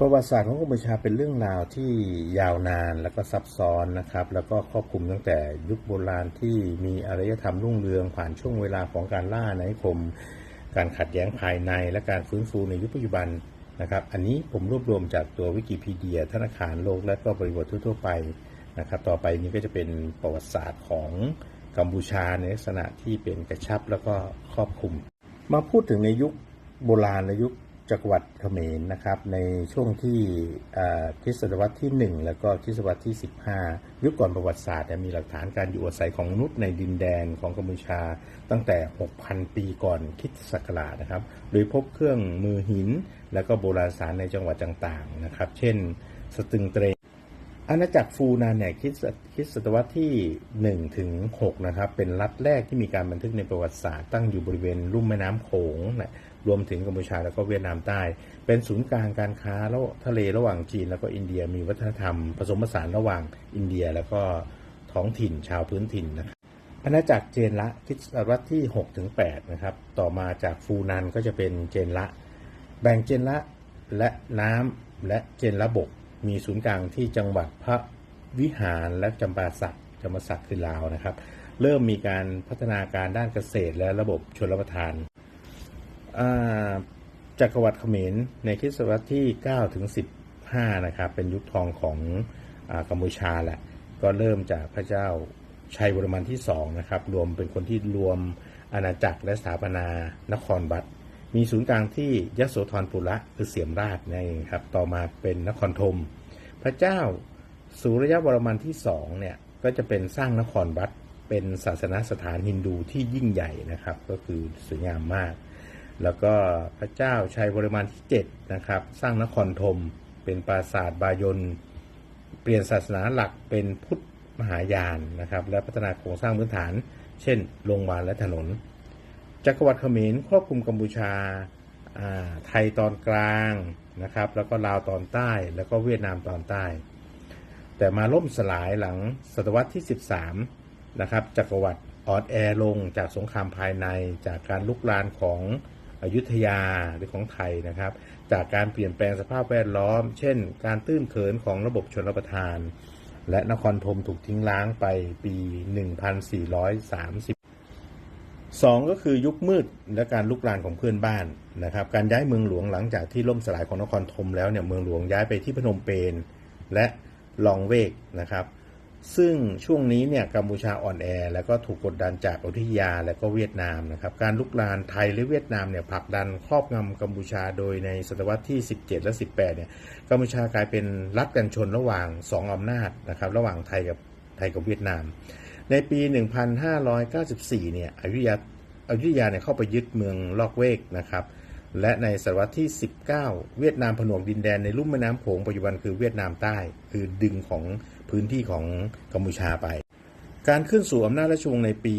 ประวัติศาสตร์ของกัมพูชาเป็นเรื่องราวที่ยาวนานแล้วก็ซับซ้อนนะครับ แล้วก็ครอบคลุมตั้งแต่ยุคโบราณที่มีอารยธรรมรุ่งเรืองผ่านช่วงเวลาของการล่าอาณานิคม การขัดแย้งภายในและการฟื้นฟูในยุคปัจจุบันนะครับ อันนี้ผมรวบรวมจากตัววิกิพีเดีย ธนาคารโลกและก็บริบททั่วๆไปนะครับ ต่อไปนี้ก็จะเป็นประวัติศาสตร์ของกัมพูชาในลักษณะที่เป็นกระชับแล้วก็ครอบคลุม มาพูดถึงในยุคโบราณและยุค จักรวรรดิเขมรนะครับ ในช่วงที่ทศวรรษที่ 1 แล้วก็ทศวรรษที่ 15 ยุคก่อนประวัติศาสตร์มีหลักฐานการอยู่อาศัยของมนุษย์ในดินแดนของกัมพูชา ตั้งแต่ 6,000 ปีก่อนคริดศักราชนะครับ โดยพบเครื่องมือหิน แล้วก็โบราณสถานในจังหวัดต่างๆนะครับ เช่น สตึงเตร อาณาจักรฟูนานเนี่ยคิดคิดศตวรรษที่1ถึง6นะครับ เป็นรัฐแรกที่มีการบันทึกในประวัติศาสตร์ตั้งอยู่บริเวณลุ่มแม่น้ำโขงนะรวมถึงกัมพูชาแล้วก็เวียดนามใต้ เป็นศูนย์กลางการค้าแล้วทะเลระหว่างจีนแล้วก็อินเดียมีวัฒนธรรม ผสมผสานระหว่างอินเดียแล้วก็ท้องถิ่นชาวพื้นถิ่นนะครับอาณาจักรเจนละคิดศตวรรษที่6ถึง8นะครับต่อมาจากฟูนันก็จะเป็นเจนละ แบ่งเจนละและน้ำและเจนละบก มีศูนย์กลางที่จังหวัดพระวิหารและจำปาสักจำปาสักคือลาวนะครับ เริ่มมีการพัฒนาการด้านเกษตรและระบบชลประทานอ่าจักรวรรดิเขมรในคริสตศตวรรษที่ 9 ถึง 15 นะครับ เป็นยุคทองของอกัมพูชาแหละ ก็เริ่มจากพระเจ้าชัยวรมันที่ 2 นะครับ รวมเป็นคนที่รวมอาณาจักรและสถาปนานครวัด มีศูนย์กลางที่ยโสธรปุระคือเสียมราชนั่นครับ ต่อมาเป็นนครธมพระเจ้าสุริยวรมันที่สองเนี่ยก็จะเป็นสร้างนครวัดเป็นศาสนสถานฮินดูที่ยิ่งใหญ่นะครับ ก็คือสวยงามมาก แล้วก็พระเจ้าชัยวรมันที่7นะครับสร้างนครธมเป็นปราสาทบายนเปลี่ยนศาสนาหลักเป็นพุทธมหายานนะครับ และพัฒนาโครงสร้างพื้นฐาน เช่นโรงพยาบาลและถนน จักรวรรดิเขมรครอบคลุมกัมพูชาไทยตอนกลางนะครับ แล้วก็ลาวตอนใต้ แล้วก็เวียดนามตอนใต้ แต่มาล่มสลายหลังศตวรรษที่ 13 นะครับ จักรวรรดิอ่อนแอลงจากสงครามภายในจากการลุกลานของอยุธยาหรือของไทยนะครับ จากการเปลี่ยนแปลงสภาพแวดล้อม เช่น การตื้นเขินของระบบชนประทาน และนครธมถูกทิ้งล้างไปปี 1430 สองก็คือยุคมืดและการลุกลานของเพื่อนบ้านนะครับ การย้ายเมืองหลวงหลังจากที่ล่มสลายของนครธมแล้วเนี่ยเมืองหลวงย้ายไปที่พนมเปญและลองเวกนะครับ ซึ่งช่วงนี้เนี่ยกัมพูชาอ่อนแอ แล้วก็ถูกกดดันจากอยุธยาและก็เวียดนามนะครับ การลุกลานไทยและเวียดนามเนี่ยผลักดันครอบงำกัมพูชาโดยในศตวรรษที่ 17 และ 18 เนี่ยกัมพูชากลายเป็นรัฐกันชนระหว่างสองอำนาจนะครับ ระหว่างไทยกับไทยกับเวียดนาม ในปี 1594 เนี่ยอยุธยาอยุธยาเนี่ยเข้าไปยึดเมืองลอกเวกนะครับ และในศตวรรษที่ 19 เวียดนามผนวกดินแดนในลุ่มแม่น้ำโขงปัจจุบันคือเวียดนามใต้ คือดึงของพื้นที่ของกัมพูชาไป การขึ้นสู่อำนาจราชวงศ์ในปี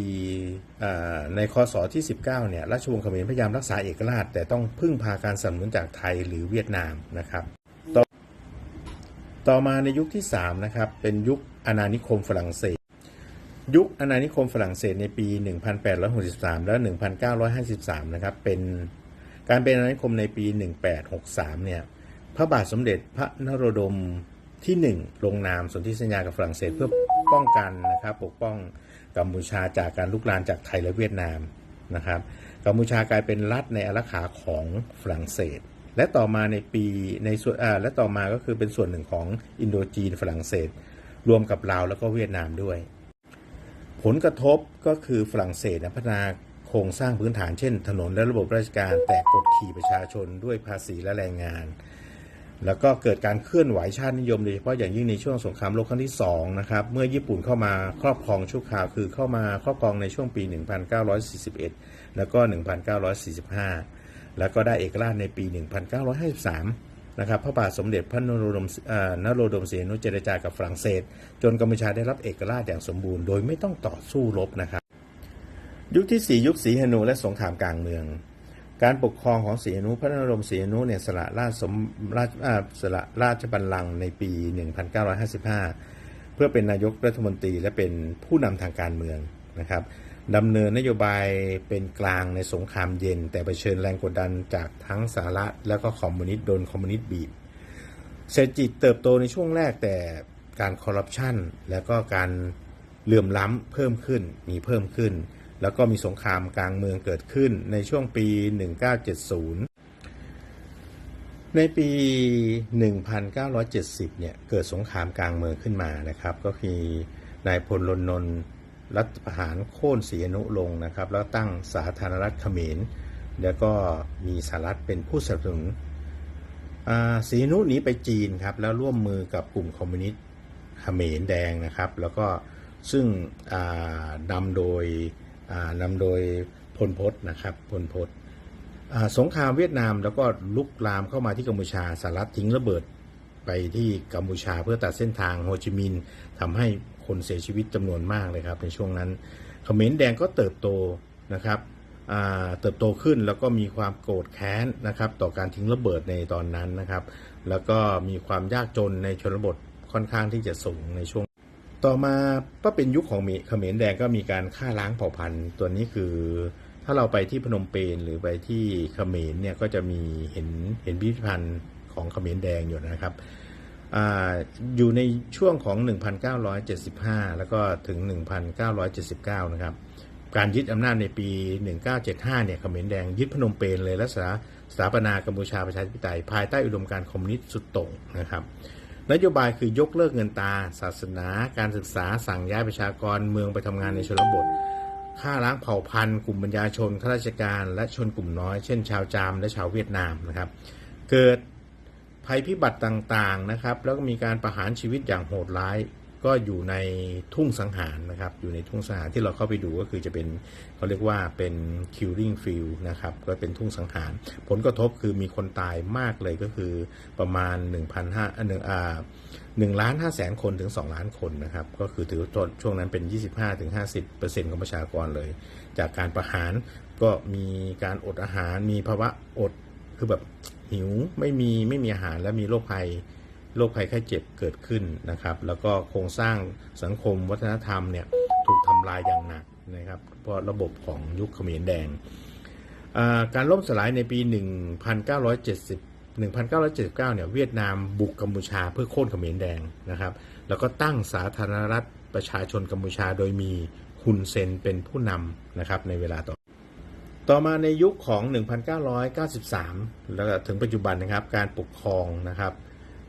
ในคศที่ 19 เนี่ยราชวงศ์เขมรพยายามรักษาเอกราช แต่ต้องพึ่งพาการสนับสนุนจากไทยหรือเวียดนามนะครับต่อต่อมาในยุคที่ 3 นะครับ เป็นยุคอาณานิคมฝรั่งเศส ยุคอาณานิคมฝรั่งเศสในปี 1863 และ 1953 นะครับ เป็นการเป็นอาณานิคมในปี 1863 เนี่ย พระบาทสมเด็จพระนโรดมที่ 1 ลงนามสนธิสัญญากับฝรั่งเศสเพื่อป้องกันนะครับ ปกป้องกัมพูชาจากการลุกลามจากไทยและเวียดนามนะครับ กัมพูชากลายเป็นรัฐในอารักขาของฝรั่งเศส และต่อมาในปีในส่วนและต่อมาก็คือเป็นส่วนหนึ่งของอินโดจีนฝรั่งเศส รวมกับลาวแล้วก็เวียดนามด้วย ลกระทบก็คือฝรั่งเศสนะพัฒนาโครงสร้างพื้นฐานเช่น ถนนและระบบราชการแต่กดขี่ประชาชนด้วยภาษีและแรงงาน แล้วก็เกิดการเคลื่อนไหวชาตินิยมโดยเฉพาะอย่างยิ่งในช่วงสงครามโลกครั้งที่2นะครับเมื่อญี่ปุ่นเข้ามาครอบครองชั่วคราวคือเข้ามาครอบครองในช่วงปี 1941 แล้วก็ 1945 แล้วก็ได้เอกราชในปี 1953 นะครับพระบาทสมเด็จพระนโรดมนโรดมเสนุเจรจากับฝรั่งเศส จนกัมพูชาได้รับเอกราชอย่างสมบูรณ์โดยไม่ต้องต่อสู้รบนะครับ ยุคที่ 4 ยุคศรีหนูและสงครามกลางเมือง การปกครองของศรีหนูพระนโรมศรีหนูเนี่ยสละราชสมราชสละราชบัลลังก์ในปี 1955 เพื่อเป็นนายกรัฐมนตรีและเป็นผู้นำทางการเมืองนะครับ ดำเนินนโยบายเป็นกลางในสงครามเย็น แต่เผชิญแรงกดดันจากทั้งสหรัฐและก็คอมมิวนิสต์โดนคอมมิวนิสต์บีบเศรษฐกิจเติบโตในช่วงแรกแต่การคอร์รัปชันแล้วก็การเหลื่อมล้ำเพิ่มขึ้นมีเพิ่มขึ้น แล้วก็มีสงครามกลางเมืองเกิดขึ้นในช่วงปี 1970 ในปี 1970 เนี่ยเกิดสงครามกลางเมืองขึ้นมานะครับ ก็คือนายพลรนนท์ รัฐประหารโค่นศรีอนุลงนะครับ แล้วตั้งสาธารณรัฐเขมร แล้วก็มีสหรัฐเป็นผู้สนับสนุนศรีอนุหนีไปจีนครับ แล้วร่วมมือกับกลุ่มคอมมิวนิสต์เขมรแดงนะครับ แล้วก็ซึ่งนำโดยนำโดยพลพศนะครับพลพศสงครามเวียดนามแล้วก็ลุกลามเข้ามาที่กัมพูชาสหรัฐทิ้งระเบิดไปที่กัมพูชาเพื่อตัดเส้นทางโฮจิมินห์ทำให้ คนเสียชีวิตจำนวนมากเลยครับในช่วงนั้นเขมรแดงก็เติบโตนะครับเติบโตขึ้นแล้วก็มีความโกรธแค้นนะครับต่อการทิ้งระเบิดในตอนนั้นนะครับ แล้วก็มีความยากจนในชนบทค่อนข้างที่จะสูงในช่วง ต่อมาก็เป็นยุคของเขมรแดงก็มีการฆ่าล้างเผ่าพันธุ์ ตัวนี้คือถ้าเราไปที่พนมเปญหรือไปที่เขมรเนี่ยก็จะมีเห็นเห็นพิพิธภัณฑ์ของเขมรแดงอยู่นะครับ อยู่ในช่วงของ 1975 แล้วก็ถึง 1979 นะครับ การยึดอำนาจในปี 1975 เนี่ยเขมรแดงยึดพนมเปญเลยและสถาสถาปนากัมพูชาประชาธิปไตย ภายใต้อุดมการณ์คอมมิวนิสต์สุดโต่งนะครับ นโยบายคือยกเลิกเงินตา ศาสนา การศึกษาสั่งย้ายประชากรเมืองไปทำงานในชนบทฆ่าล้างเผ่าพันธุ์กลุ่มปัญญาชนข้าราชการ และชนกลุ่มน้อย เช่นชาวจามและชาวเวียดนามนะครับ เกิด ภัยพิบัติต่างๆนะครับ แล้วก็มีการประหารชีวิตอย่างโหดร้าย ก็อยู่ในทุ่งสังหารนะครับ อยู่ในทุ่งสังหารที่เราเข้าไปดูก็คือจะเป็นเขาเรียกว่าเป็น killing field นะครับ ก็เป็นทุ่งสังหาร ผลกระทบคือมีคนตายมากเลยก็คือประมาณ1,500หนึ่งอ่าหนึ่งล้านห้าแสนคนถึง2ล้านคนนะครับ ก็คือถือว่าช่วงนั้นเป็น 25-50%ถึง50%ของประชากรเลย จากการประหารก็มีการอดอาหารมีภาวะอดคือแบบ หิวไม่มีไม่มีอาหารและมีโรคภัยโรคภัยไข้เจ็บเกิดขึ้นนะครับ แล้วก็โครงสร้างสังคมวัฒนธรรมเนี่ยถูกทำลายอย่างหนักนะครับ เพราะระบบของยุคเขมรแดง การล่มสลายในปี 1970 1979 เนี่ยเวียดนามบุกกัมพูชาเพื่อโค่นเขมรแดงนะครับ แล้วก็ตั้งสาธารณรัฐประชาชนกัมพูชาโดยมีฮุนเซนเป็นผู้นำนะครับในเวลาต่อ ต่อมาในยุคของ 1993 แล้วก็ถึงปัจจุบันนะครับ การปกครองนะครับ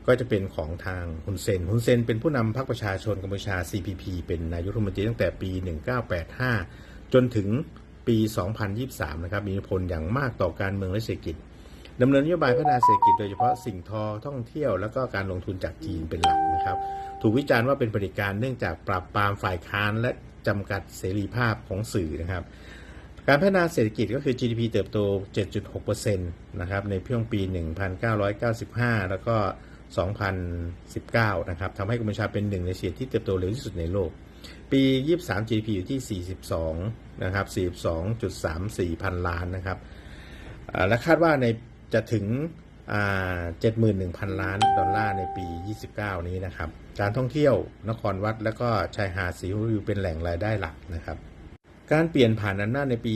ก็จะเป็นของทางฮุนเซนฮุนเซนเป็นผู้นำพรรคประชาชนกัมพูชา CPP เป็นนายกรัฐมนตรีตั้งแต่ปี 1985 จนถึงปี 2023 นะครับ มีอิทธิพลอย่างมากต่อการเมืองและเศรษฐกิจดำเนินนโยบายพัฒนาเศรษฐกิจโดยเฉพาะสิ่งทอท่องเที่ยว แล้วก็การลงทุนจากจีนเป็นหลักนะครับ ถูกวิจารณ์ว่าเป็นปฏิการเนื่องจากปราบปรามฝ่ายค้านและจำกัดเสรีภาพของสื่อนะครับ การพัฒนาเศรษฐกิจก็คือ GDP เติบโต 7.6%นะครับในช่วงปี 1995 แล้วก็ 2019 นะครับทำให้กัมพูชาเป็นหนึ่งในเศรษฐที่เติบโตเร็วที่สุดในโลก ปี 23 GDP อยู่ที่ 42 นะครับ 42.34 พันล้านนะครับและคาดว่าในจะถึงเจ็ดหมื่นหนึ่งพันล้านดอลลาร์ในปี 29 นี้นะครับ การท่องเที่ยวนครวัดและก็ชายหาดสีฮูริวเป็นแหล่งรายได้หลักนะครับ การเปลี่ยนผ่านอำนาจในปี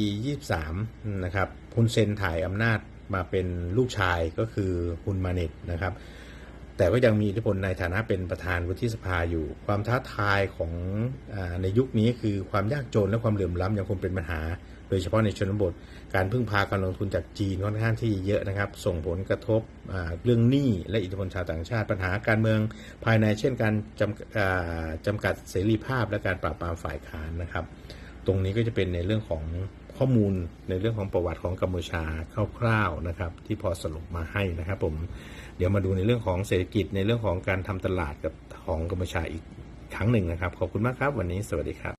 23 นะครับฮุนเซนถ่ายอำนาจมาเป็นลูกชายก็คือฮุนมาเน็ตนะครับ แต่ก็ยังมีอิทธิพลในฐานะเป็นประธานวุฒิสภาอยู่ ความท้าทายของอในยุคนี้คือความยากจนและความเหลื่อมล้ำยังคงเป็นปัญหา โดยเฉพาะในชนบท การพึ่งพาการลงทุนจากจีนค่อนข้างที่เยอะนะครับ ส่งผลกระทบเรื่องหนี้และอิทธิพลชาวต่างชาติปัญหาการเมืองภายในเช่นการจำจำกัดเสรีภาพและการปราบปรามฝ่ายค้านนะครับ ตรงนี้ก็จะเป็นในเรื่องของข้อมูลในเรื่องของประวัติของกัมพูชาคร่าวๆนะครับ ที่พอสรุปมาให้นะครับ ผมเดี๋ยวมาดูในเรื่องของเศรษฐกิจในเรื่องของการทำตลาดกับของกัมพูชาอีกครั้งหนึ่งนะครับ ขอบคุณมากครับ วันนี้สวัสดีครับ